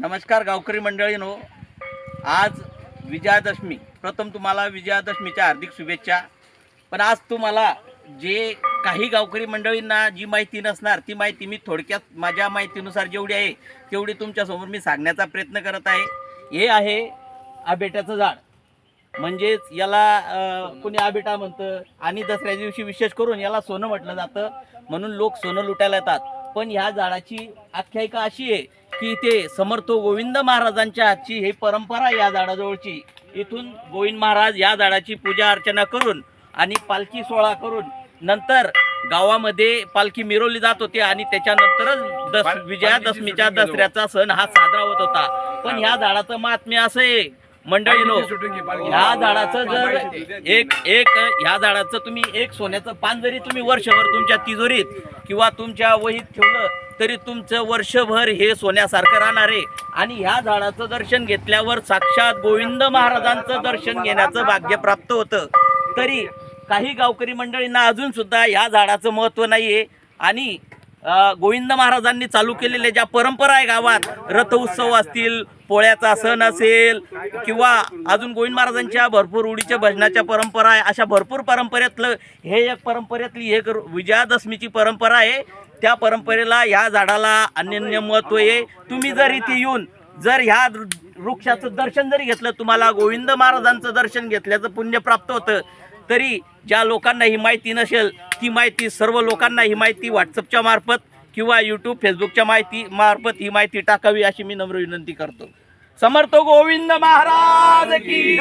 नमस्कार गावकरी मंडळीनो. आज विजयादशमी. प्रथम तुम्हाला विजयादशमीच्या हार्दिक शुभेच्छा. पण आज तुम्हाला जे काही गावकरी मंडळींना जी माहिती नसणार ती माहिती मी थोडक्यात माझ्या माहितीनुसार जेवढी आहे तेवढी तुमच्यासमोर मी सांगण्याचा प्रयत्न करत आहे. हे आहे आबेट्याचं झाड. म्हणजेच याला कुणी कोणी आबेटा म्हणतं आणि दसऱ्या दिवशी विशेष करून याला सोनं म्हटलं जातं. म्हणून लोक सोनं लुटायला येतात. पण ह्या झाडाची आख्यायिका अशी आहे की ते समर्थ गोविंद महाराजांच्या हातची ही परंपरा या झाडाजवळची. इथून गोविंद महाराज या झाडाची पूजा अर्चना करून आणि पालखी सोहळा करून नंतर गावामध्ये पालखी मिरवली जात होती आणि त्याच्यानंतरच दस विजयादशमीच्या दसऱ्याचा सण हा साजरा होत होता. पण ह्या झाडाचं महात्म्य असं आहे. मंडळीनो ह्या झाडाचं जर एक एक ह्या झाडाचं तुम्ही एक सोन्याचं पान जरी तुम्ही वर्षभर तुमच्या तिजोरीत किंवा तुमच्या वहीत ठेवलं तरी तुमचं वर्षभर हे सोन्यासारखं राहणार आहे. आणि ह्या झाडाचं दर्शन घेतल्यावर साक्षात गोविंद महाराजांचं दर्शन घेण्याचं भाग्य प्राप्त होतं. तरी काही गावकरी मंडळींना अजून सुद्धा ह्या झाडाचं महत्त्व नाही आहे आणि गोविंद महाराजांनी चालू केलेल्या ज्या परंपरा आहे गावात रथ उत्सव असतील पोळ्याचा सण असेल किंवा अजून गोविंद महाराजांच्या भरपूर उडीच्या भजनाच्या परंपरा आहे अशा भरपूर परंपरेतलं हे एक परंपरेतली एक विजयादशमीची परंपरा आहे. त्या परंपरेला ह्या झाडाला अनन्य महत्त्व आहे. तुम्ही जर इथे येऊन जर ह्या वृक्षाचं दर्शन जरी घेतलं तुम्हाला गोविंद महाराजांचं दर्शन घेतल्याचं पुण्य प्राप्त होतं. तरी ज्या लोकांना ही माहिती नसेल ती माहिती सर्व लोकांना ही माहिती व्हॉट्सअपच्या मार्फत किंवा यूट्यूब फेसबुकच्या माहिती मार्फत ही माहिती टाकावी अशी मी नम्र विनंती करतो. समर्थ गोविंद महाराज की